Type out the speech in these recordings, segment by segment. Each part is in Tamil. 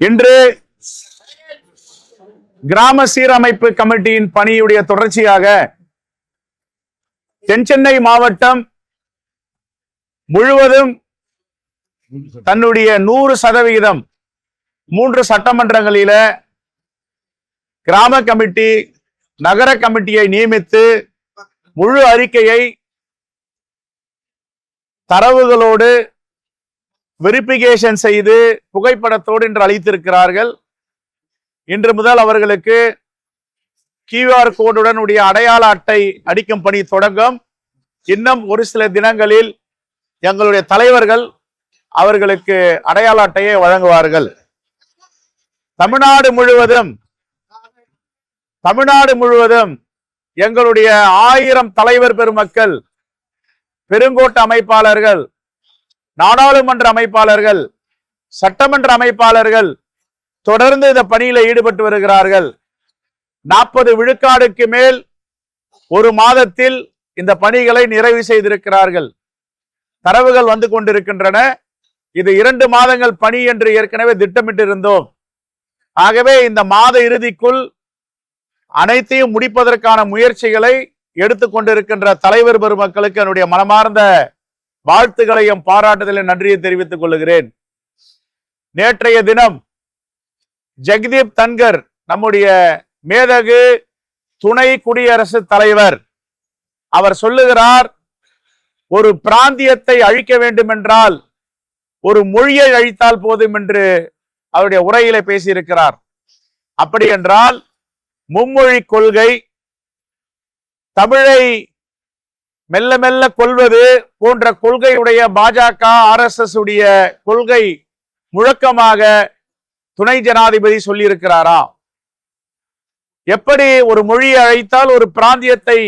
இன்று கிராம சீரமைப்பு கமிட்டியின் பணியுடைய தொடர்ச்சியாக தென்சென்னை மாவட்டம் முழுவதும் தன்னுடைய நூறு சதவிகிதம் மூன்று சட்டமன்றங்களில கிராம கமிட்டி நகர கமிட்டியை நியமித்து முழு அறிக்கையை தரவுகளோடு வெரிபிகேஷன் செய்து புகைப்படத்தோடு இன்று அளித்திருக்கிறார்கள். இன்று முதல் அவர்களுக்கு கியூஆர் கோடுடன் உடைய அடையாள அட்டை அடிக்கும் பணி தொடங்கும். இன்னும் ஒரு சில தினங்களில் எங்களுடைய தலைவர்கள் அவர்களுக்கு அடையாள அட்டையை வழங்குவார்கள். தமிழ்நாடு முழுவதும் தமிழ்நாடு முழுவதும் எங்களுடைய ஆயிரம் தலைவர் பெருமக்கள் பெருங்கோட்ட அமைப்பாளர்கள் நாடாளுமன்ற அமைப்பாளர்கள் சட்டமன்ற அமைப்பாளர்கள் தொடர்ந்து இந்த பணியில ஈடுபட்டு வருகிறார்கள். நாற்பது விழுக்காடுக்கு மேல் ஒரு மாதத்தில் இந்த பணிகளை நிறைவு செய்திருக்கிறார்கள். தரவுகள் வந்து கொண்டிருக்கின்றன. இது இரண்டு மாதங்கள் பணி என்று ஏற்கனவே திட்டமிட்டிருந்தோம். ஆகவே இந்த மாத இறுதிக்குள் அனைத்தையும் முடிப்பதற்கான முயற்சிகளை எடுத்துக்கொண்டிருக்கின்ற தலைவர் பெருமக்களுக்கு என்னுடைய மனமார்ந்த வாழ்த்துக்களையும் பாராட்டுதலையும் நன்றியை தெரிவித்துக் கொள்கிறேன் நேற்றைய தினம் ஜெகதீப் தன்கர் நம்முடைய மேதகு துணை குடியரசு தலைவர் அவர் சொல்லுகிறார் ஒரு பிராந்தியத்தை அழிக்க வேண்டும் என்றால் ஒரு மொழியை அழித்தால் போதும் என்று அவருடைய உரையிலே பேசியிருக்கிறார். அப்படி என்றால் மும்மொழி கொள்கை தமிழை மெல்ல மெல்ல கொள்வது போன்ற கொள்கையுடைய பாஜக ஆர் எஸ் எஸ் உடைய கொள்கை முழக்கமாக துணை ஜனாதிபதி சொல்லியிருக்கிறாரா? எப்படி ஒரு மொழியை அழைத்தால் ஒரு பிராந்தியத்தை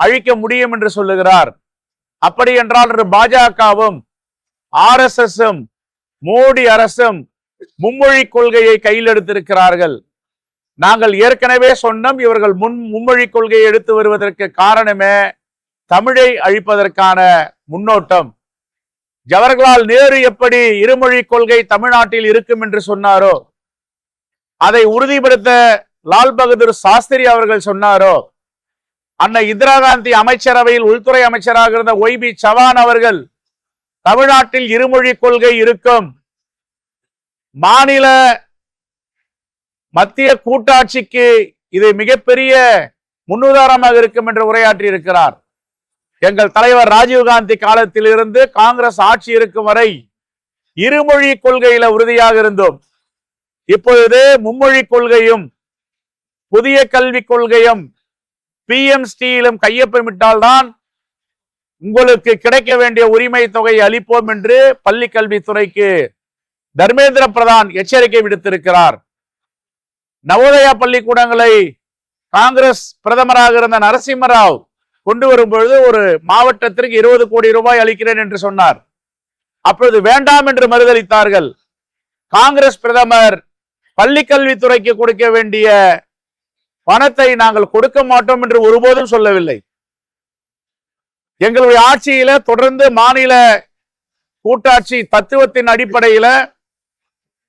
அழிக்க முடியும் என்று சொல்லுகிறார்? அப்படி என்றால் பாஜகவும் ஆர் எஸ் எஸும் மோடி அரசும் மும்மொழி கொள்கையை கையில் எடுத்திருக்கிறார்கள். நாங்கள் ஏற்கனவே சொன்னோம் இவர்கள் முன் மும்மொழி கொள்கையை எடுத்து வருவதற்கு காரணமே தமிழை அழிப்பதற்கான முன்னோட்டம். ஜவஹர்லால் நேரு எப்படி இருமொழி கொள்கை தமிழ்நாட்டில் இருக்கும் என்று சொன்னாரோ அதை உறுதிப்படுத்த லால் பகதூர் சாஸ்திரி அவர்கள் சொன்னாரோ அன்னை இந்திரா காந்தி அமைச்சரவையில் உள்துறை அமைச்சராக இருந்த ஒய்பி சவான் அவர்கள் தமிழ்நாட்டில் இருமொழி கொள்கை இருக்கும். மாநில மத்திய கூட்டாட்சிக்கு இது மிகப்பெரிய முன்னுதாரணமாக இருக்கும் என்று உரையாற்றி இருக்கிறார் எங்கள் தலைவர் ராஜீவ்காந்தி காலத்தில் இருந்து காங்கிரஸ் ஆட்சி இருக்கும் வரை இருமொழி கொள்கையில உறுதியாக இருந்தோம். இப்பொழுது மும்மொழி கொள்கையும் புதிய கல்விக் கொள்கையும் பி எம் ஸ்டீலும் கையொப்பமிட்டால்தான் உங்களுக்கு கிடைக்க வேண்டிய உரிமை தொகை அளிப்போம் என்று பள்ளி கல்வித்துறைக்கு தர்மேந்திர பிரதான் எச்சரிக்கை விடுத்திருக்கிறார். நவோதயா பள்ளிக்கூடங்களை காங்கிரஸ் பிரதமராக இருந்த நரசிம்மராவ் கொண்டு வரும் பொழுது ஒரு மாவட்டத்திற்கு இருபது கோடி ரூபாய் அளிக்கிறேன் என்று சொன்னார். அப்பொழுது வேண்டாம் என்று மறுதளித்தார்கள் காங்கிரஸ் பிரதமர் பள்ளி கல்வித்துறைக்கு கொடுக்க வேண்டிய பணத்தை நாங்கள் கொடுக்க மாட்டோம் என்று ஒருபோதும் சொல்லவில்லை. எங்களுடைய ஆட்சியில தொடர்ந்து மாநில கூட்டாட்சி தத்துவத்தின் அடிப்படையில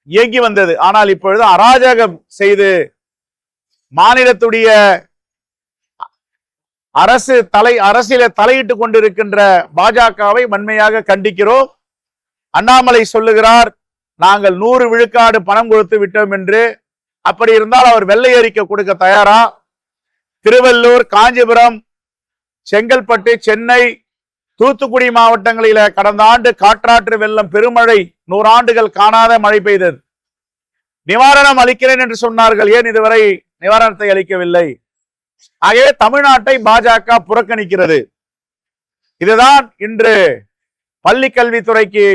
இயங்கி வந்தது. ஆனால் இப்பொழுது அராஜகம் செய்து மாநிலத்துடைய அரசு தலை அரசியல தலையிட்டு கொண்டிருக்கின்ற பாஜகவை வன்மையாக கண்டிக்கிறோம். அண்ணாமலை சொல்லுகிறார் நாங்கள் நூறு விழுக்காடு பணம் கொடுத்து விட்டோம் என்று. அப்படி இருந்தால் அவர் வெள்ளை அறிக்கை கொடுக்க தயாரா? திருவள்ளூர் காஞ்சிபுரம் செங்கல்பட்டு சென்னை தூத்துக்குடி மாவட்டங்களில கடந்த ஆண்டு காற்றாற்று வெள்ளம் பெருமழை நூறாண்டுகள் காணாத மழை பெய்தது. நிவாரணம் அளிக்கிறேன் என்று சொன்னார்கள். ஏன் இதுவரை நிவாரணத்தை அளிக்கவில்லை? ஆகவே தமிழ்நாட்டை பாஜக புறக்கணிக்கிறது. இதுதான் இன்று பள்ளி கல்வித்துறைக்கு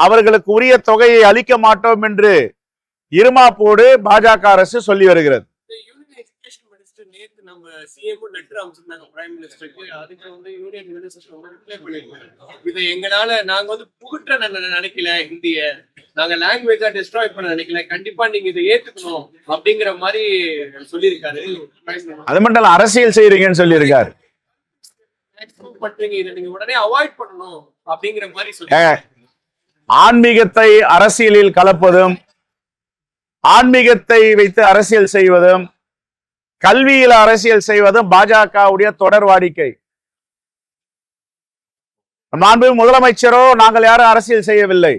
அவர்களுக்கு உரிய தொகையை அளிக்க மாட்டோம் என்று இருமாப்போடு பாஜக அரசு சொல்லி வருகிறது. இதை எங்களால நாங்க வந்து புகுற்ற நினைக்கல இந்திய நாங்க லாங்குவேஜா டிஸ்ட்ராய் பண்ண நினைக்கல. கண்டிப்பா நீங்க இதை ஏத்துக்கணும் அப்படிங்கிற மாதிரி சொல்லியிருக்காரு. அது மட்டும் இல்ல, அரசியல் செய்யறீங்கன்னு சொல்லியிருக்காரு. Maximum பண்றீங்க இதை நீங்க உடனே அவாய்ட் பண்ணணும் அப்படிங்கிற மாதிரி சொல்லி ஏங்க, ஆன்மீகத்தை அரசியலில் கலப்பதும் ஆன்மீகத்தை வைத்து அரசியல் செய்வதும் கல்வியில அரசியல் செய்வதும் பாஜகவுடைய தொடர் வாடிக்கை. மாண்பு முதலமைச்சரோ நாங்கள் யாரும் அரசியல் செய்யவில்லை.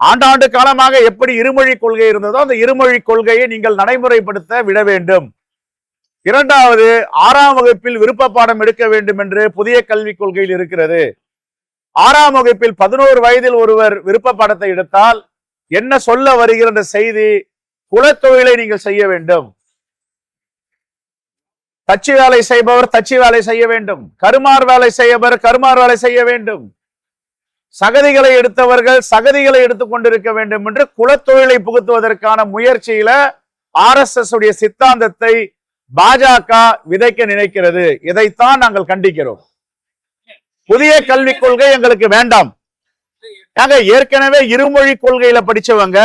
ஆண்டாண்டு காலமாக எப்படி இருமொழி கொள்கை இருந்ததோ அந்த இருமொழி கொள்கையை நீங்கள் நடைமுறைப்படுத்த விட வேண்டும். இரண்டாவது ஆறாம் வகுப்பில் விருப்ப பாடம் எடுக்க வேண்டும் என்று புதிய கல்விக் கொள்கையில் இருக்கிறது. ஆறாம் வகுப்பில் பதினோரு வயதில் ஒருவர் விருப்ப பாடத்தை எடுத்தால் என்ன சொல்ல வருகிற செய்தி குலத்தொழிலை நீங்கள் செய்ய வேண்டும். தச்சு வேலை செய்பவர் தச்சு வேலை செய்ய வேண்டும். கருமார் வேலை செய்யவர் கருமார் வேலை செய்ய வேண்டும். சகதிகளை எடுத்தவர்கள் சகதிகளை எடுத்துக் கொண்டிருக்க வேண்டும் என்று குலத்தொழிலை புகுத்துவதற்கான முயற்சியில ஆர் எஸ் எஸ் உடைய சித்தாந்தத்தை பாஜக விதைக்க நினைக்கிறது. இதைத்தான் நாங்கள் கண்டிக்கிறோம். புதிய கல்விக் கொள்கை எங்களுக்கு வேண்டாம். நாங்க ஏற்கனவே இருமொழி கொள்கையில படிச்சவங்க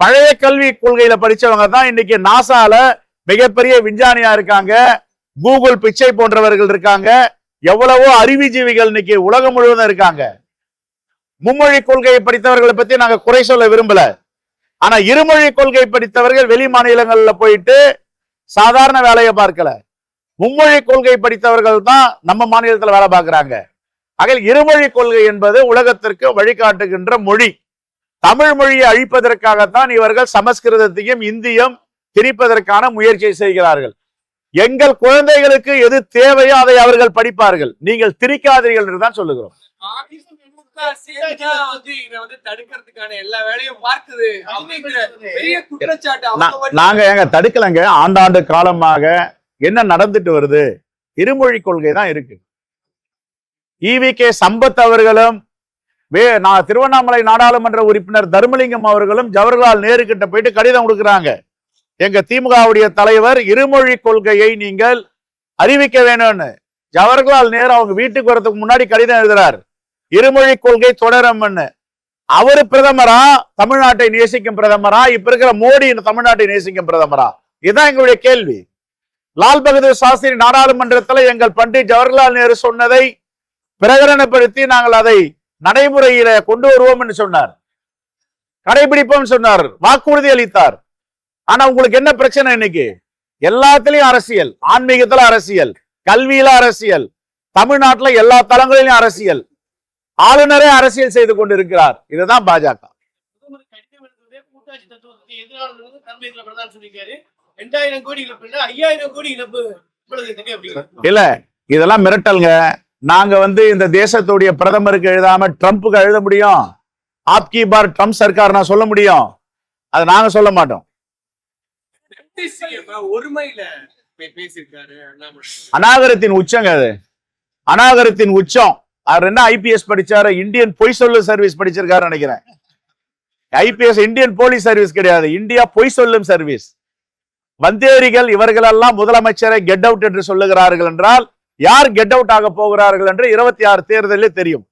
பழைய கல்வி கொள்கையில படிச்சவங்க தான் இன்னைக்கு நாசால மிகப்பெரிய விஞ்ஞானியா இருக்காங்க. கூகுள் பிச்சை போன்றவர்கள் இருக்காங்க. எவ்வளவோ அறிவுஜீவிகள் இன்னைக்கு உலகம் முழுவதும் இருக்காங்க. மும்மொழி கொள்கையை படித்தவர்களை பத்தி நாங்க குறை சொல்ல விரும்பல. ஆனா இருமொழி கொள்கை படித்தவர்கள் வெளி மாநிலங்கள்ல போயிட்டு சாதாரண வேலையை பார்க்கல. மும்மொழி கொள்கை படித்தவர்கள் தான் நம்ம மாநிலத்துல வேலை பார்க்கறாங்க. ஆக இருமொழி கொள்கை என்பது உலகத்திற்கு வழிகாட்டுகின்ற மொழி. தமிழ் மொழியை அழிப்பதற்காகத்தான் இவர்கள் சமஸ்கிருதத்தையும் இந்தியும் திணிப்பதற்கான முயற்சியை செய்கிறார்கள். எங்கள் குழந்தைகளுக்கு எது தேவையோ அதை அவர்கள் படிப்பார்கள். நீங்கள் திரிக்காதீர்கள் என்று தான் சொல்லுகிறோம். அதிமுக சேர்ந்தா வந்து இதை வந்து தடுக்கிறதுக்கான எல்லா வேலையும் பார்க்குது. அப்படிங்கிற பெரிய குற்றச்சாட்டு அவங்க நா- மட்டும் நாங்க ஏங்க தடுக்கலங்க. ஆண்டாண்டு காலமாக என்ன நடந்துட்டு வருது? இருமொழி கொள்கை தான் இருக்கு. ஈவி கே சம்பத் அவர்களும் வே நான் திருவண்ணாமலை நாடாளுமன்ற உறுப்பினர் தர்மலிங்கம் அவர்களும் ஜவஹர்லால் நேரு கிட்ட போயிட்டு கடிதம் கொடுக்குறாங்க. எங்க திமுகவுடைய தலைவர் இருமொழி கொள்கையை நீங்கள் அறிவிக்க வேணும்னு. ஜவஹர்லால் நேரு அவங்க வீட்டுக்கு வரதுக்கு முன்னாடி கடிதம் எழுதுறார். இருமொழி கொள்கை தொடரம்னு அவரு பிரதமரா? தமிழ்நாட்டை நேசிக்கும் பிரதமரா? இப்ப இருக்கிற மோடி தமிழ்நாட்டை நேசிக்கும் பிரதமரா? இதுதான் எங்களுடைய கேள்வி. லால் பகதூர் சாஸ்திரி நாடாளுமன்றத்தில் எங்கள் பண்டிட் ஜவஹர்லால் நேரு சொன்னதை பிரகடனப்படுத்தி நாங்கள் அதை நடைமுறையில கொண்டு வருவோம் என்று சொன்னார். கடைபிடிப்போம் சொன்னார். வாக்குறுதி அளித்தார். ஆனா உங்களுக்கு என்ன பிரச்சனை இன்னைக்கு? எல்லாத்துலயும் அரசியல். ஆன்மீகத்துல அரசியல். கல்வியில அரசியல். தமிழ்நாட்டுல எல்லா தளங்களிலும் அரசியல். ஆளுநரே அரசியல் செய்து கொண்டிருக்கிறார். இதுதான் பாஜக. இல்ல இதெல்லாம் மிரட்டல்ங்க. நாங்க வந்து இந்த தேசத்துடைய பிரதமருக்கு எழுதாம ட்ரம்ப்புக்கு எழுத முடியும். ஆப்கி பார் ட்ரம்ப் சர்க்கார் நான் சொல்ல முடியும். அதை நாங்க சொல்ல மாட்டோம். அநாகரத்தின் உச்சங்க அது. அநாகரத்தின் உச்சம். அவர் என்ன ஐபிஎஸ் படிச்சாரு? இந்தியன் பொய் சொல்லு சர்வீஸ் படிச்சிருக்காரு நினைக்கிறேன். ஐபிஎஸ் இந்தியன் போலீஸ் சர்வீஸ் கிடையாது. இந்தியா பொய் சொல்லும் சர்வீஸ் வந்தேரிகள் இவர்களெல்லாம் முதலமைச்சரை கெட் அவுட் என்று சொல்லுகிறார்கள் என்றால் யார் கெட் அவுட் ஆக போகிறார்கள் என்று இருபத்தி ஆறு தேர்தலில் தெரியும்.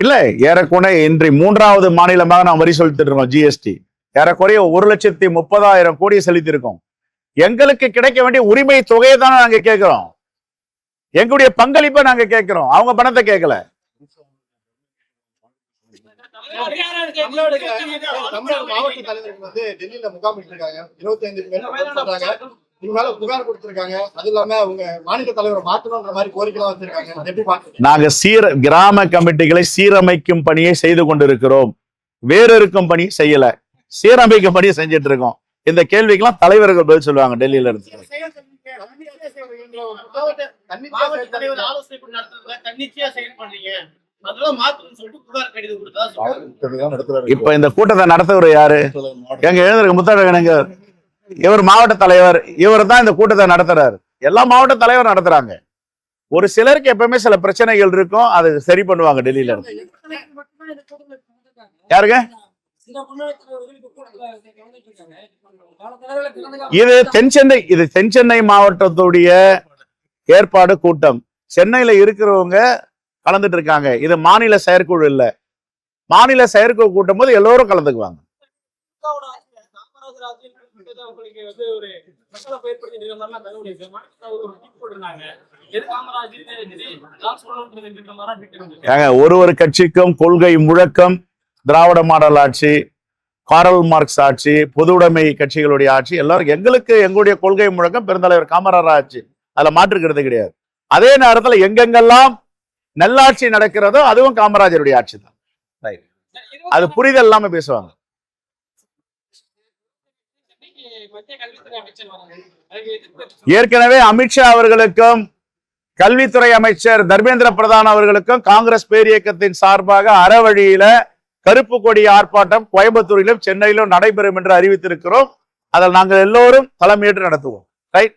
இல்ல ஏறக்குறைய இன்றைய மூன்றாவது மாநிலமாக நாம் வரி செலுத்திட்டு இருக்கோம் ஜிஎஸ்டி ஏறக்குறைய ஒரு லட்சத்தி முப்பதாயிரம் கோடி செலுத்தியிருக்கோம். எங்களுக்கு கிடைக்க வேண்டிய உரிமை தொகையை தானே நாங்க கேட்கிறோம். எங்களுடைய பங்களிப்பை நாங்க கேட்கிறோம். அவங்க பணத்தை கேட்கல. தமிழ்நாடு தமிழக மாவட்ட தலைவர்கள் வந்து டெல்லியில முகாமிட்டு இருக்காங்க இருபத்தி ஐந்து பேர் சொல்றாங்க இவங்க மேல புகார் கொடுத்திருக்காங்க. அது இல்லாம அவங்க மாநில தலைவரை மாத்தணும்ன்ற மாதிரி கோரிக்கை எல்லாம் வச்சிருக்காங்க. அதை எப்படி பாக்குறீங்க நாங்க சீர கிராம கமிட்டிகளை சீரமைக்கும் பணியை செய்து கொண்டிருக்கிறோம். வேறொருக்கும் பணி செய்யல. சீரமைக்கும்படி செஞ்சுட்டு இருக்கோம் இந்த கேள்விக்கெல்லாம் தலைவர்கள் பதில் சொல்லுவாங்க டெல்லியில இருந்து. இப்ப இந்த கூட்டத்தை நடத்துகிற யாரு? எங்க எழுந்திருக்க முத்தழகனுங்க இவர் மாவட்ட தலைவர் இவர் தான் இந்த கூட்டத்தை நடத்துறாரு. எல்லா மாவட்ட தலைவர் நடத்துறாங்க. ஒரு சிலருக்கு எப்பவுமே சில பிரச்சனைகள் இருக்கும் அதை சரி பண்ணுவாங்க டெல்லியில இருந்து. யாருங்க? இது தென் சென்னை இது தென் சென்னை மாவட்டத்துடைய ஏற்பாடு கூட்டம். சென்னையில இருக்கிறவங்க கலந்துட்டு இருக்காங்க. இது மாநில செயற்குழு இல்ல. மாநில செயற்குழு கூட்டம் போது எல்லோரும் கலந்துக்குவாங்க. ஒரு ஒரு கட்சிக்கும் கொள்கை முழக்கம். திராவிட மாடல் ஆட்சி காரல் மார்க்ஸ் ஆட்சி பொதுவுடைமை கட்சிகளுடைய ஆட்சி எல்லாரும் எங்களுக்கு எங்களுடைய கொள்கை முழக்கம் பெருந்தலைவர் காமராஜர் ஆட்சி. அதுல மாற்றுக்கிறது கிடையாது. அதே நேரத்துல எங்கெங்கெல்லாம் நல்லாட்சி நடக்கிறதோ அதுவும் காமராஜருடைய ஆட்சி தான். அது புரிதல் இல்லாம பேசுவாங்க. ஏற்கனவே அமித்ஷா அவர்களுக்கும் கல்வித்துறை அமைச்சர் தர்மேந்திர பிரதான் அவர்களுக்கும் காங்கிரஸ் பேரியக்கத்தின் சார்பாக அறவழியில கருப்பு கொடி ஆர்ப்பாட்டம் கோயம்புத்தூரிலும் சென்னையிலும் நடைபெறும் என்று அறிவித்திருக்கிறோம். அதில் நாங்கள் எல்லோரும் தலைமையேற்று நடத்துவோம். ரைட்